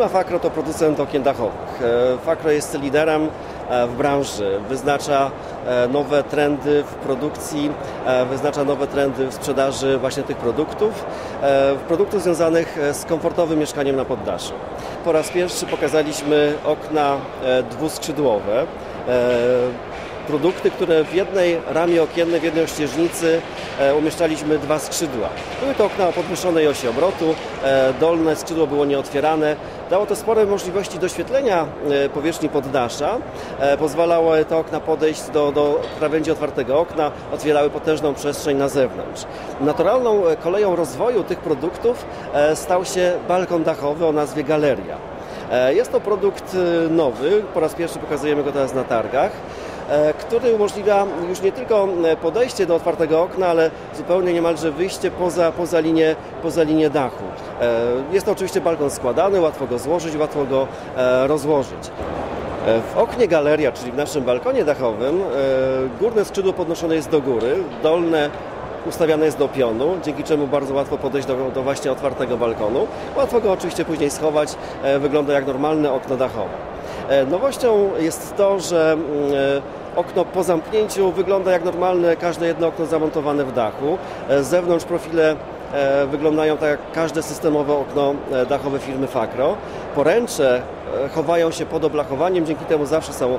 Firma Fakro to producent okien dachowych. Fakro jest liderem w branży, wyznacza nowe trendy w produkcji, wyznacza nowe trendy w sprzedaży właśnie tych produktów, produktów związanych z komfortowym mieszkaniem na poddaszu. Po raz pierwszy pokazaliśmy okna dwuskrzydłowe, produkty, które w jednej ramie okiennej, w jednej ościeżnicy e, umieszczaliśmy dwa skrzydła. Były to okna o podwyższonej osi obrotu, e, dolne skrzydło było nieotwierane. Dało to spore możliwości doświetlenia e, powierzchni poddasza. Pozwalało te okna podejść do, do krawędzi otwartego okna, otwierały potężną przestrzeń na zewnątrz. Naturalną koleją rozwoju tych produktów stał się balkon dachowy o nazwie Galeria. Jest to produkt nowy, po raz pierwszy pokazujemy go teraz na targach. E, który umożliwia już nie tylko e, podejście do otwartego okna, ale zupełnie niemalże wyjście poza, poza, linię, poza linię dachu. E, jest to oczywiście balkon składany, łatwo go złożyć, łatwo go rozłożyć. W oknie galeria, czyli w naszym balkonie dachowym, górne skrzydło podnoszone jest do góry, dolne ustawiane jest do pionu, dzięki czemu bardzo łatwo podejść do, do właśnie otwartego balkonu. Łatwo go oczywiście później schować, wygląda jak normalne okno dachowe. Nowością jest to, że mm, Okno po zamknięciu wygląda jak normalne, każde jedno okno zamontowane w dachu. Z zewnątrz profile e, wyglądają tak jak każde systemowe okno e, dachowe firmy Fakro. Poręcze e, chowają się pod oblachowaniem, dzięki temu zawsze są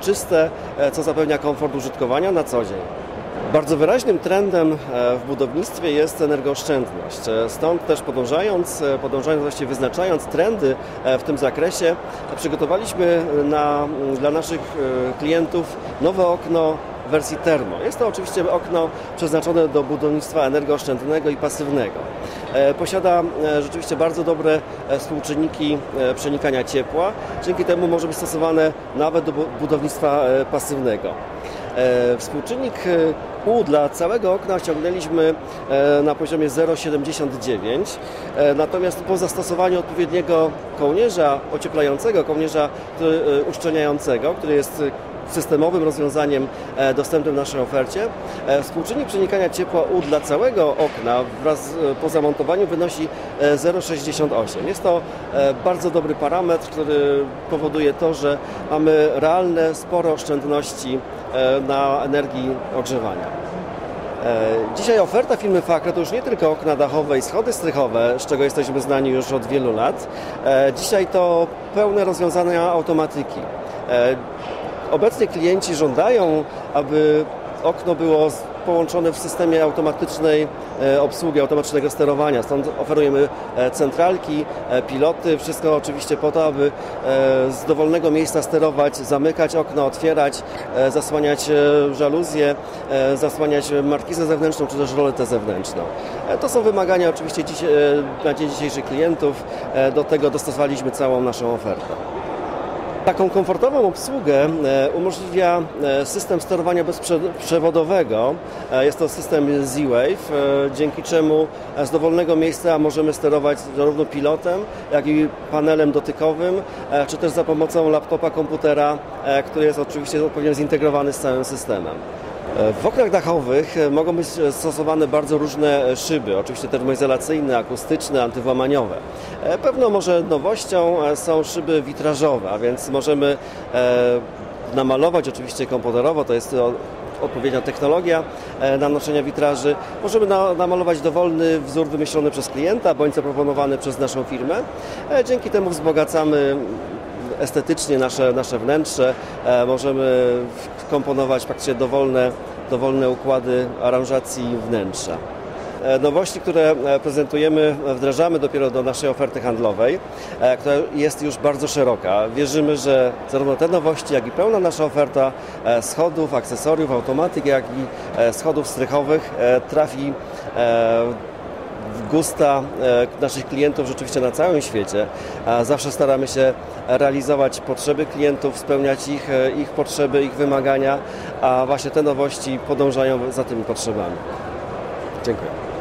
czyste, co zapewnia komfort użytkowania na co dzień. Bardzo wyraźnym trendem e, w budownictwie jest energooszczędność. E, stąd też podążając, e, podążając właściwie wyznaczając trendy w tym zakresie, przygotowaliśmy na, dla naszych klientów nowe okno wersji termo. Jest to oczywiście okno przeznaczone do budownictwa energooszczędnego i pasywnego. Posiada rzeczywiście bardzo dobre współczynniki przenikania ciepła, dzięki temu może być stosowane nawet do budownictwa pasywnego. Współczynnik U dla całego okna osiągnęliśmy e, na poziomie 0,79, e, natomiast po zastosowaniu odpowiedniego kołnierza ocieplającego, kołnierza e, uszczelniającego, który jest systemowym rozwiązaniem dostępnym w naszej ofercie. Współczynnik przenikania ciepła U dla całego okna wraz po zamontowaniu wynosi 0,68. Jest to bardzo dobry parametr, który powoduje to, że mamy realne, spore oszczędności na energii ogrzewania. E, dzisiaj oferta firmy Fakra to już nie tylko okna dachowe i schody strychowe, z czego jesteśmy znani już od wielu lat. E, dzisiaj to pełne rozwiązania automatyki. Obecnie klienci żądają, aby okno było połączone w systemie automatycznej e, obsługi, automatycznego sterowania. Stąd oferujemy e, centralki, e, piloty, wszystko oczywiście po to, aby z dowolnego miejsca sterować, zamykać okno, otwierać, zasłaniać żaluzję, zasłaniać markizę zewnętrzną czy też roletę zewnętrzną. To są wymagania oczywiście dziś, na dzień dzisiejszy klientów. Do tego dostosowaliśmy całą naszą ofertę. Taką komfortową obsługę e, umożliwia e, system sterowania bezprzewodowego. E, jest to system Z-Wave, dzięki czemu z dowolnego miejsca możemy sterować zarówno pilotem, jak i panelem dotykowym, czy też za pomocą laptopa, komputera, który jest oczywiście odpowiednio zintegrowany z całym systemem. W oknach dachowych mogą być stosowane bardzo różne szyby, oczywiście termoizolacyjne, akustyczne, antywłamaniowe. Pewną może nowością są szyby witrażowe, a więc możemy e, namalować oczywiście komputerowo, to jest odpowiednia technologia e, nanoszenia witraży. Możemy namalować dowolny wzór wymyślony przez klienta bądź zaproponowany przez naszą firmę. E, dzięki temu wzbogacamy estetycznie nasze, nasze wnętrze. E, możemy komponować praktycznie dowolne, dowolne układy aranżacji wnętrza. E, nowości, które e, prezentujemy, wdrażamy dopiero do naszej oferty handlowej, która jest już bardzo szeroka. Wierzymy, że zarówno te nowości, jak i pełna nasza oferta schodów, akcesoriów, automatyk, jak i schodów strychowych trafi w gusta e, naszych klientów rzeczywiście na całym świecie. Zawsze staramy się realizować potrzeby klientów, spełniać ich, e, ich potrzeby, ich wymagania, a właśnie te nowości podążają za tymi potrzebami. Dziękuję.